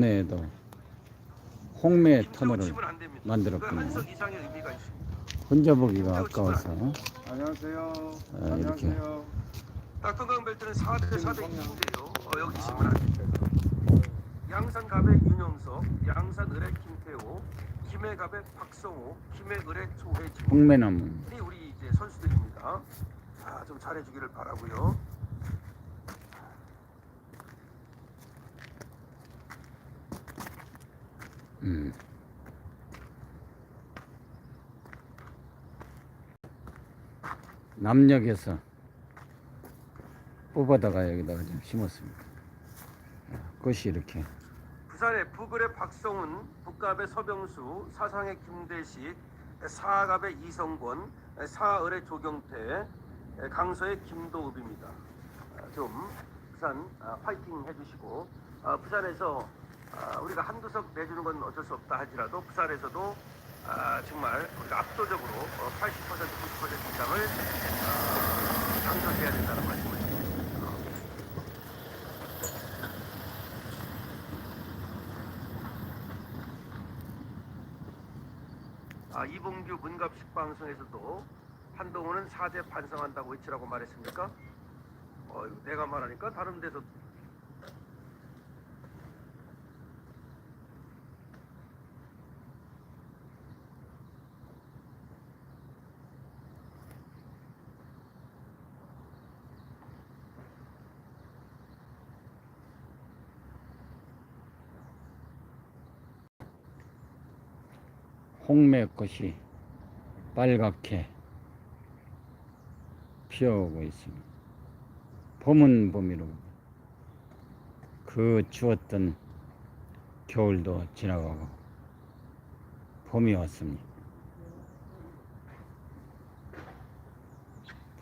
내에도 홍매 터널을. 그 만들었군요. 있습니다. 혼자 보기가 아까워서 안녕하세요. 아, 이렇게. 안녕하세요. 낙동강 벨트는 4대 4대 2인데요. 어, 여기 치면 안 됩니다. 양산 갑의 윤영석, 양산을의 김태호, 김해 갑의 박성호, 김해을의 조혜진. 홍매나무 이 우리 이제 선수들입니다. 자, 좀 잘해주기를 바라고요. 음. 남역에서 뽑아다가 여기다가 좀 심었습니다. 꽃이 이렇게 부산의 북을의 박성훈, 북갑의 서병수, 사상의 김대식, 사갑의 이성권, 사을의 조경태, 강서의 김도읍입니다. 아, 좀 부산 아, 화이팅 해주시고 아, 부산에서 아, 우리가 한두 석 내주는 건 어쩔 수 없다 할지라도 부산에서도 아, 정말 우리가 압도적으로 80% 90% 이상을 아, 강조해야 된다는 말씀을 드립니다. 아, 이봉규 문갑식 방송에서도 한동훈은 사죄 반성한다고 외치라고 말했습니까? 어, 내가 말하니까 다른 데서 홍매꽃이 빨갛게 피어오고 있습니다. 봄은 봄이로 그 추웠던 겨울도 지나가고 봄이 왔습니다.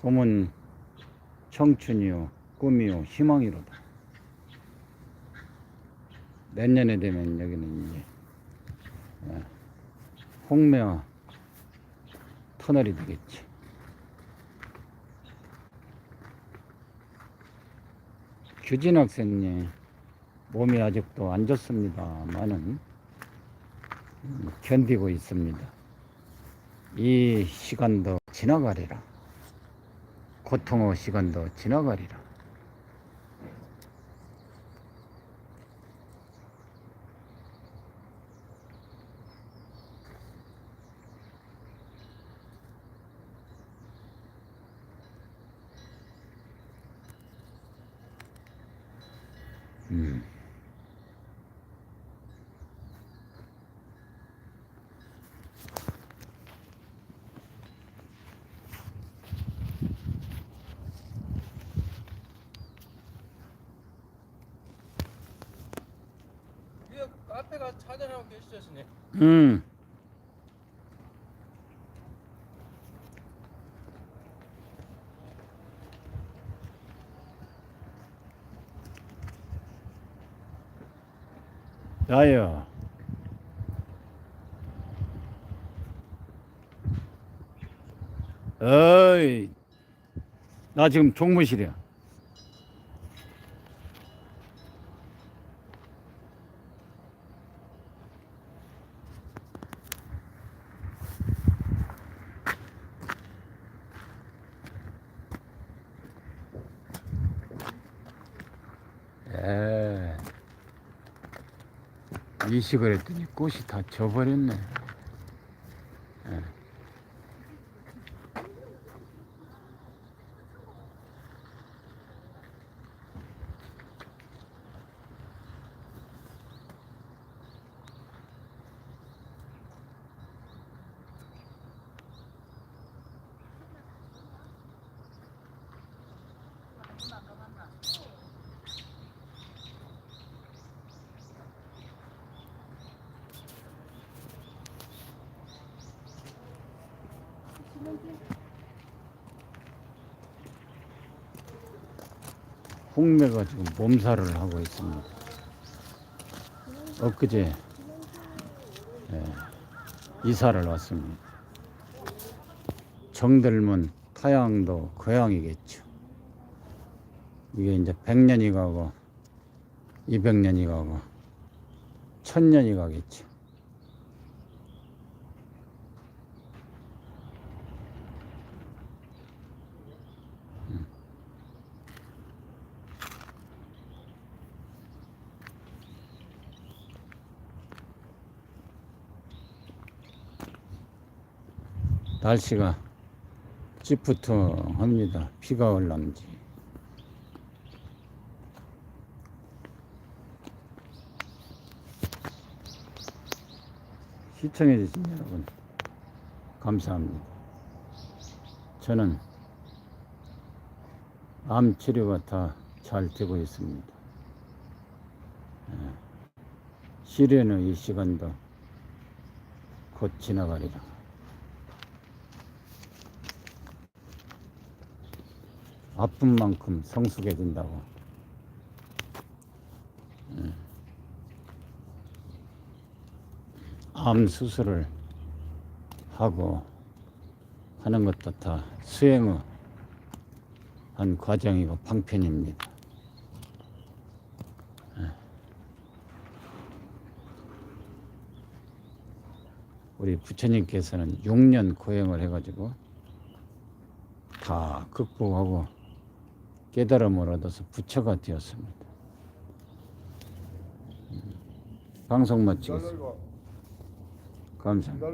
봄은 청춘이요, 꿈이요, 희망이로다. 내년에 되면 여기는 이제 예, 홍매와 터널이 되겠지. 규진 학생님 몸이 아직도 안 좋습니다만은 음, 견디고 있습니다. 이 시간도 지나가리라. 고통의 시간도 지나가리라. 음. 위에 카페가 찾아내고 계시죠, 음. 야야. 어이, 나 지금 종무실이야. 이식을 했더니 꽃이 다 져버렸네. 홍매가 지금 몸살을 하고 있습니다. 엊그제 예, 이사를 왔습니다. 정들면 타양도 고향이겠죠. 이게 이제 100년이 가고 200년이 가고 천년이 가겠죠. 날씨가 찌푸통합니다. 비가 올랑지. 시청해주신 여러분 감사합니다. 저는 암 치료가 다 잘 되고 있습니다. 예. 시련의 이 시간도 곧 지나가리라. 아픈 만큼 성숙해진다고. 예. 암 수술을 하고 하는 것도 다 수행의 한 과정이고 방편입니다. 예. 우리 부처님께서는 6년 고행을 해가지고 다 극복하고 깨달음을 얻어서 부처가 되었습니다. 음. 방송 마치겠습니다. 감사합니다.